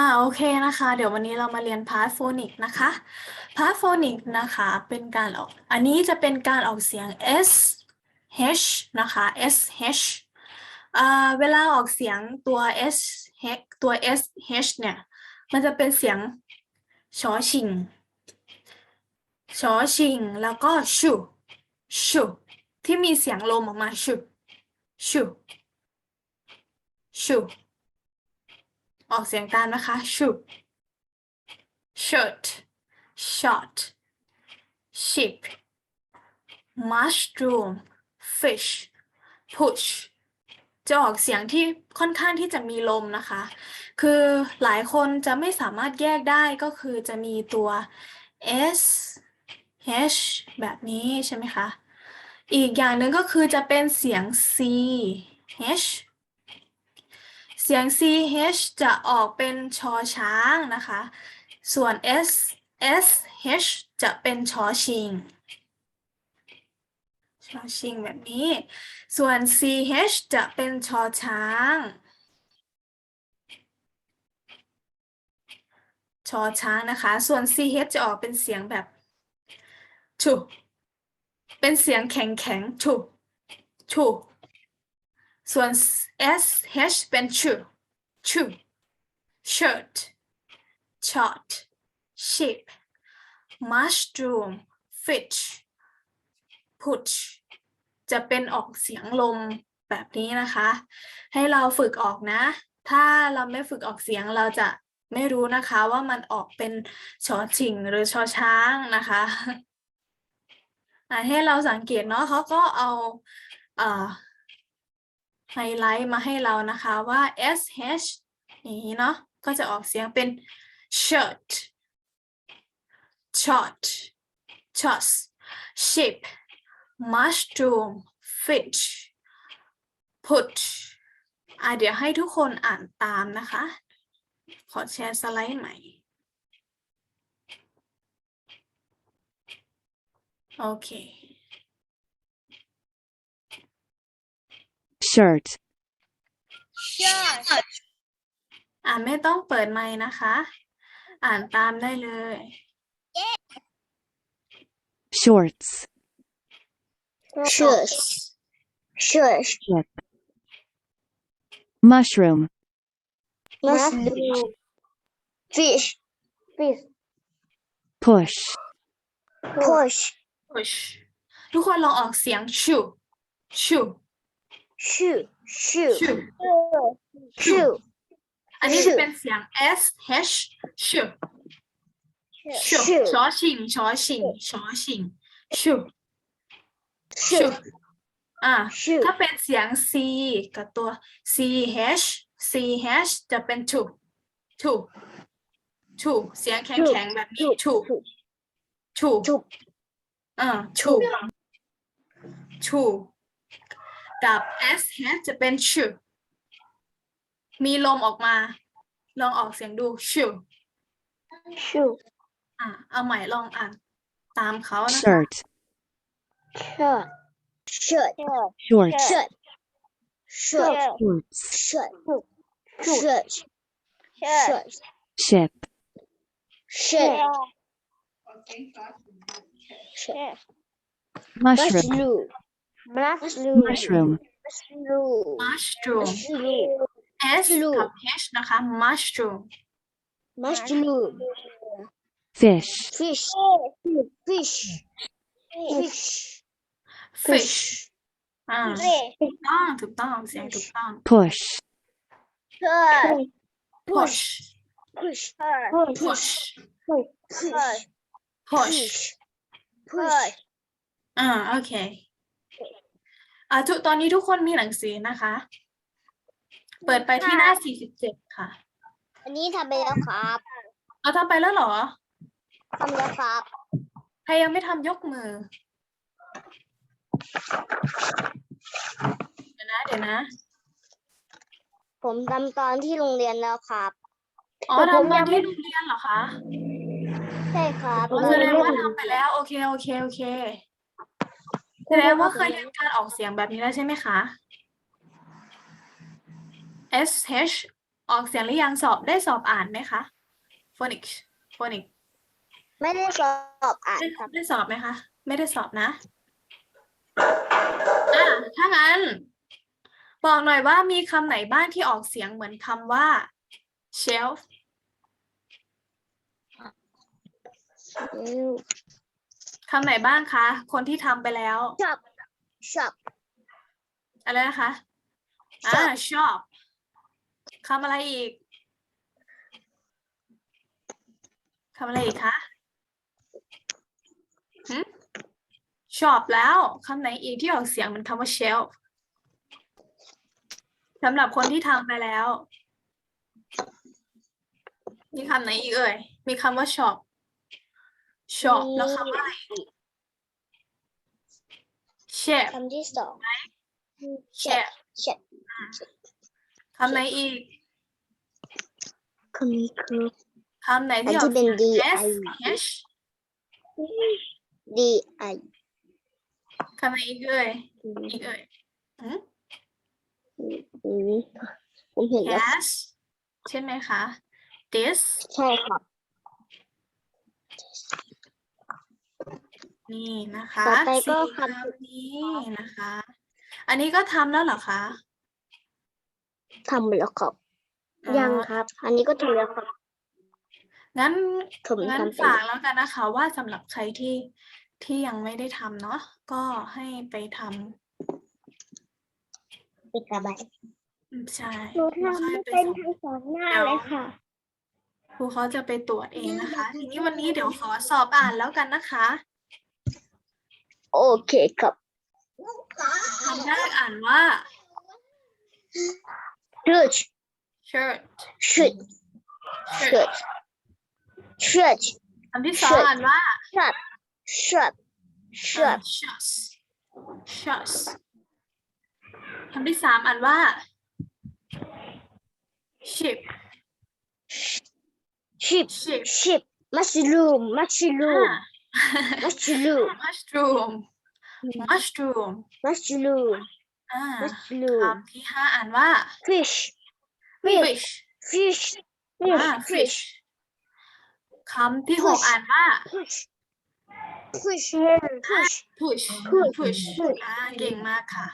อ่าโอเคนะคะ เดี๋ยววันนี้เรามาเรียนพาร์ทโฟนิกนะคะพาร์ทโฟนิกนะคะเป็นการออกอันนี้จะเป็นการออกเสียง s h นะคะ s h อ่าเวลาออกเสียงตัว s h ตัว s h เนี่ยมันจะเป็นเสียงชอชิงชอชิงแล้วก็ชูชูที่มีเสียงลมออกมาชูชูชู ออกเสียงตามนะคะ shoot shirt shot sheep mushroom fish push จะออกเสียงที่ค่อนข้างที่จะมีลมนะคะ คือหลายคนจะไม่สามารถแยกได้ก็คือจะมีตัว s h แบบนี้ใช่ไหมคะ อีกอย่างหนึ่งก็คือจะเป็นเสียง c h สียง ch จะออกเป็นชอช้างนะคะ ส่วน s sh จะเป็นชอชิง ชอชิงแบบนี้ ส่วน ch จะเป็นชอช้าง ชอช้างนะคะ ส่วน ch จะออกเป็นเสียงแบบชุเป็นเสียงแข็งแข็งชุชุส่วน sh เป็นชูชู shirt shot sheep mushroom fish push จะเป็นออกเสียงลมแบบนี้นะคะ ให้เราฝึกออกนะ ถ้าเราไม่ฝึกออกเสียงเราจะไม่รู้นะคะว่ามันออกเป็นชอชิงหรือชอช้างนะคะให้เราสังเกตเนาะเขาก็เอาเอ่อ ไฮไลท์มาให้เรานะคะว่า sh อย่างนี้เนาะก็จะออกเสียงเป็น shirt shot choss sheep mushroom fish put อะเดี๋ยวให้ทุกคนอ่านตามนะคะ ขอแชร์สไลด์ใหม่ โอเค shirt, อ่านไม่ต้องเปิดไมค์นะคะ อ่านตามได้เลย shorts, Shirts. Shirts. ship, mushroom, Mushroom. Fish. Fish. push, Push. push ทุกคนลองออกเสียง shoe shoe Shoe. Shoe. shoe Shoe. อันนี้จะ shoe เป็นเสียง s h shoe shoe Shoe. ชอชิงชอชิงชอชิง shoe shoe Shoe. อ่า Shoe. ถ้าเป็นเสียง c กับตัว c h c h จะเป็น two two two เสียงแข็งๆแบบนี้ two two Two. อ่า two two กับ s h จะเป็น shoe มีลมออกมา ลองออกเสียงดู shoe Shoe. อ่าเอาใหม่ลองอ่านตามเขานะคะ shirt, Shirt. Shirt. short, Shirt. Shirt. shorts, Shirt. Shirt. Shirt. ship, Shirt. Shirt. mushroom, Mushroom. mushroom mushroom mushroom mushroom s กับ h mushroom mushroom fish fish fish fish fish อ่าถูกต้องถูกต้องเสียงถูกต้อง push push push push push push push อ่าโอเค อ่าทุกตอนนี้ทุกคนมีหนังสือนะคะ เปิดไปที่หน้า 47 ค่ะอันนี้ทำไปแล้วครับเอาทำไปแล้วเหรอ ทำแล้วครับ ใครยังไม่ทำยกมือ เดี๋ยวนะ เดี๋ยวนะ ผมทำตอนที่โรงเรียนแล้วครับอ๋อแต่ผมทำตอนยังไม่ที่โรงเรียนเหรอคะ ใช่ครับ อ๋อแสดงว่าทำไปแล้ว โอเค โอเค โอเค แสดงว่าเคยเรียนการออกเสียงแบบนี้แล้วใช่ไหมคะ S H ออกเสียงหรือยังสอบได้สอบอ่านไหมคะ phonics phonics ไม่ได้สอบอ่านได้ครับได้สอบไหมคะ ไม่ได้สอบนะอะถ้างั้น บอกหน่อยว่ามีคำไหนบ้างที่ออกเสียงเหมือนคำว่า shelf คำไหนบ้างคะ คนที่ทำไปแล้ว ชอบชอบ อะไรนะคะ อ่า shop คำอะไรอีกคำอะไรอีกคะหึ shop แล้วคำไหนอีกที่ออกเสียงเหมันคำว่า shelf สำหรับคนที่ทำไปแล้ว มีคำไหนอีกเอ่ย มีคำว่า shop shop แล้วคำว่าอะไร chef คำที่สอง chef เช็ดคำไหนอีกคำนี้คือคำไหนที่อัอนอกที่เสีเป็นยง D I S H D I คำไหนอีกเอ่ยอีกเอ่ยหืมอืมผมเห็นแล้ว has ใช่ไหมคะ this ใช่ครั นี่นะคะต่อไปก็สี่คำคำ นี้นะคะ อันนี้ก็ทำแล้วเหรอคะทำแล้วครับ อ๋อยังครับ อันนี้ก็ทำแล้วครับงั้น ผมงั้นทำไปฝากแล้วกันนะคะ ว่าสำหรับใครที่ที่ยังไม่ได้ทำเนาะก็ให้ไปทปิดกระบายำอืมใช่หนูแล้วทำค่อยไม่ไปเป็นส่ง ทั้งสองหน้าเดี๋ยวเลยค่ะ ครูเขาจะไปตรวจเองนะคะ ทีนี้วันนี้เดี๋ยวขอสอบอ่านแล้วกันนะคะ โอเคครับคำแรกอ่านว่า shirt shirt shirt shirt shirt shirt คำที่สอง shirt อ่านว่า shirt shirt อ่า shirt shirts shirts คำที่สามอ่านว่า ship sheep ship sheep mushroom อ่า mushroom mushroom mushroom mushroom mushroom อ่า mushroom คำที่ห้าอ่านว่า fish fish fish fish อ่า fish fish คำที่หก Fish อ่านว่า push push push push Push push Push อ่าเก่งมากค่ะ